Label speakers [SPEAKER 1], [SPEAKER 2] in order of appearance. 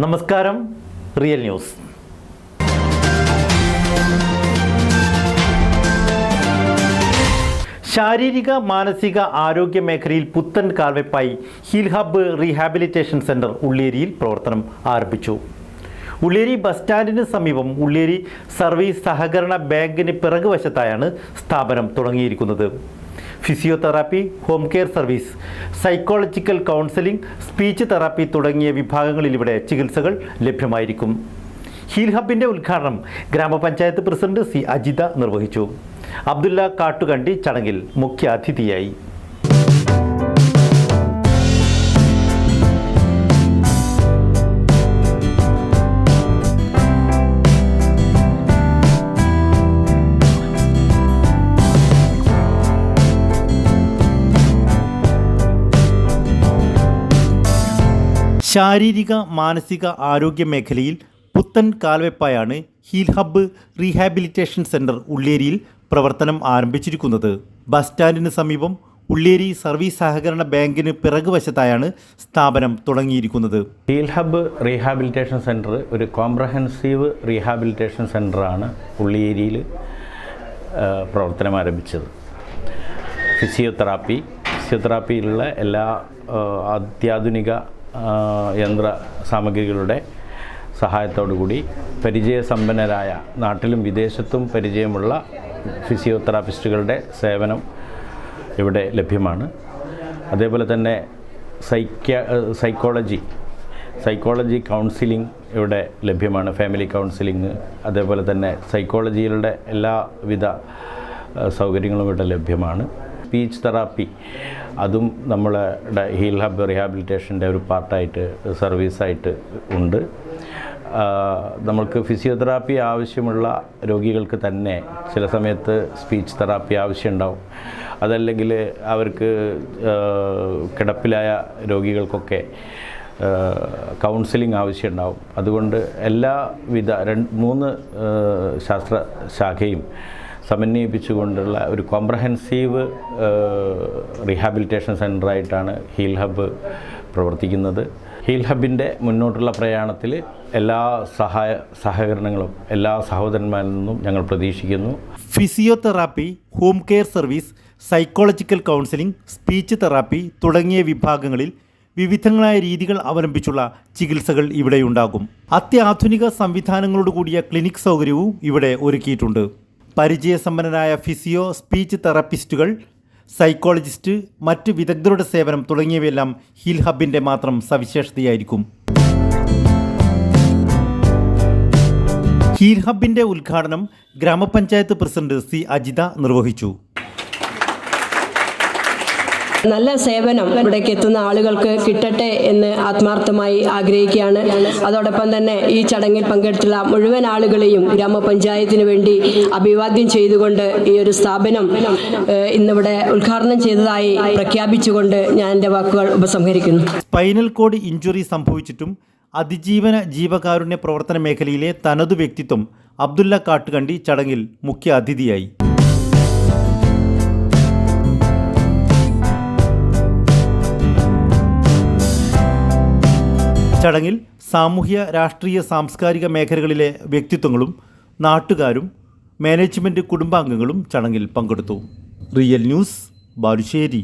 [SPEAKER 1] നമസ്കാരം real news. ശാരീരിക മാനസിക ആരോഗ്യ മേഖലയിൽ പുത്തൻ കാൽവെപ്പായി ഹീൽ ഹബ്ബ് റീഹാബിലിറ്റേഷൻ സെന്റർ ഉള്ളേരിയിൽ പ്രവർത്തനം ആരംഭിച്ചു. ഉള്ളിയേരി ബസ് സ്റ്റാൻഡിന് സമീപം ഉള്ളിയേരി സർവീസ് സഹകരണ ബാങ്കിന് പിറകു വശത്തായാണ് സ്ഥാപനം തുടങ്ങിയിരിക്കുന്നത്. Physiotherapy home care service psychological counselling speech therapy തുടങ്ങിയ വിഭാഗങ്ങളിൽ ഇവിടെ ചികിത്സകൾ ലഭ്യമായിരിക്കും. ഹീൽ ഹബിന്റെ ഉദ്ഘാടനം ഗ്രാമപഞ്ചായത്ത് പ്രസിഡന്റ് സി. അജിത നിർവഹിച്ചു. അബ്ദുല്ല കാട്ടുകണ്ടി ചടങ്ങിൽ മുഖ്യ അതിഥിയായി ശാരീരിക മാനസിക ആരോഗ്യ മേഖലയിൽ പുത്തൻ കാൽവെപ്പായാണ് ഹീൽ ഹബ്ബ് റീഹാബിലിറ്റേഷൻ സെന്റർ ഉള്ളേരിയിൽ പ്രവർത്തനം ആരംഭിച്ചിരിക്കുന്നത്. ബസ് സ്റ്റാൻഡിന് സമീപം ഉള്ളേരി സർവീസ് സഹകരണ ബാങ്കിന് പിറകുവശത്തായാണ് സ്ഥാപനം തുടങ്ങിയിരിക്കുന്നത്.
[SPEAKER 2] ഹീൽ ഹബ്ബ് റീഹാബിലിറ്റേഷൻ സെന്റർ ഒരു കോംപ്രഹെൻസീവ് റീഹാബിലിറ്റേഷൻ സെന്ററാണ് ഉള്ളിയേരിയിൽ പ്രവർത്തനം ആരംഭിച്ചത്. ഫിസിയോതെറാപ്പി ഫിസിയോതെറാപ്പിയിലുള്ള എല്ലാ അത്യാധുനിക യന്ത്ര സാമഗ്രികളുടെ സഹായത്തോടുകൂടി പരിചയസമ്പന്നരായ നാട്ടിലും വിദേശത്തും പരിചയമുള്ള ഫിസിയോതെറാപ്പിസ്റ്റുകളുടെ സേവനം ഇവിടെ ലഭ്യമാണ്. അതേപോലെ തന്നെ സൈക്യ സൈക്കോളജി സൈക്കോളജി കൗൺസിലിംഗ് ഇവിടെ ലഭ്യമാണ് ഫാമിലി കൗൺസിലിംഗ്. അതേപോലെ തന്നെ സൈക്കോളജിയുടെ എല്ലാവിധ സൗകര്യങ്ങളും ഇവിടെ ലഭ്യമാണ്. Speech therapy. അതും നമ്മളുടെ ഹീൽ ഹബ് റീഹാബിലിറ്റേഷന്റെ ഒരു പാർട്ടായിട്ട് സർവീസായിട്ട് ഉണ്ട്. നമ്മൾക്ക് ഫിസിയോതെറാപ്പി ആവശ്യമുള്ള രോഗികൾക്ക് തന്നെ ചില സമയത്ത് സ്പീച്ച് തെറാപ്പി ആവശ്യമുണ്ടാവും. അതല്ലെങ്കിൽ അവർക്ക് കിടപ്പിലായ രോഗികൾക്കൊക്കെ കൗൺസിലിംഗ് ആവശ്യമുണ്ടാവും. അതുകൊണ്ട് എല്ലാവിധ രണ്ട് മൂന്ന് ശാസ്ത്ര ശാഖയും സമന്വയിപ്പിച്ചുകൊണ്ടുള്ള ഒരു കോംപ്രഹെൻസീവ് റീഹാബിലിറ്റേഷൻ സെന്ററായിട്ടാണ് ഹീൽ ഹബ്ബ് പ്രവർത്തിക്കുന്നത്. ഹീൽ ഹബിന്റെ മുന്നോട്ടുള്ള പ്രയാണത്തിൽ എല്ലാ സഹായ സഹകരണങ്ങളും എല്ലാ സഹോദരന്മാരിൽ നിന്നും ഞങ്ങൾ പ്രതീക്ഷിക്കുന്നു.
[SPEAKER 1] Physiotherapy home care service psychological counselling speech therapy തുടങ്ങിയ വിഭാഗങ്ങളിൽ വിവിധങ്ങളായ രീതികൾ അവലംബിച്ചുള്ള ചികിത്സകൾ ഇവിടെയുണ്ടാകും. അത്യാധുനിക സംവിധാനങ്ങളോട് കൂടിയ ക്ലിനിക് സൗകര്യവും ഇവിടെ ഒരുക്കിയിട്ടുണ്ട്. പരിചയസമ്പന്നരായ ഫിസിയോ സ്പീച്ച് തെറാപ്പിസ്റ്റുകൾ സൈക്കോളജിസ്റ്റ് മറ്റ് വിദഗ്ധരുടെ സേവനം തുടങ്ങിയവയെല്ലാം ഹീൽ ഹബിന്റെ മാത്രം സവിശേഷതയായിരിക്കും. ഹീൽ ഹബിന്റെ ഉദ്ഘാടനം ഗ്രാമപഞ്ചായത്ത് പ്രസിഡന്റ് സി. അജിത നിർവഹിച്ചു.
[SPEAKER 3] നല്ല സേവനം ഇവിടേക്ക് എത്തുന്ന ആളുകൾക്ക് കിട്ടട്ടെ എന്ന് ആത്മാർത്ഥമായി ആഗ്രഹിക്കുകയാണ്. അതോടൊപ്പം തന്നെ ഈ ചടങ്ങിൽ പങ്കെടുത്തുള്ള മുഴുവൻ ആളുകളെയും ഗ്രാമപഞ്ചായത്തിന് വേണ്ടി അഭിവാദ്യം ചെയ്തുകൊണ്ട് ഈ ഒരു സ്ഥാപനം ഇന്നിവിടെ ഉദ്ഘാടനം ചെയ്തതായി പ്രഖ്യാപിച്ചുകൊണ്ട് ഞാൻ എന്റെ വാക്കുകൾ ഉപസംഹരിക്കുന്നു.
[SPEAKER 1] സ്പൈനൽ കോഡ് ഇഞ്ചുറി സംഭവിച്ചിട്ടും അതിജീവന ജീവകാരുണ്യ പ്രവർത്തന മേഖലയിലെ തനതു വ്യക്തിത്വം അബ്ദുല്ല കാട്ടുകണ്ടി ചടങ്ങിൽ മുഖ്യ അതിഥിയായി ചടങ്ങിൽ സാമൂഹ്യ രാഷ്ട്രീയ സാംസ്കാരിക മേഖലകളിലെ വ്യക്തിത്വങ്ങളും നാട്ടുകാരും മാനേജ്മെന്റ് കുടുംബാംഗങ്ങളും ചടങ്ങിൽ പങ്കെടുത്തു. Real news Balussery.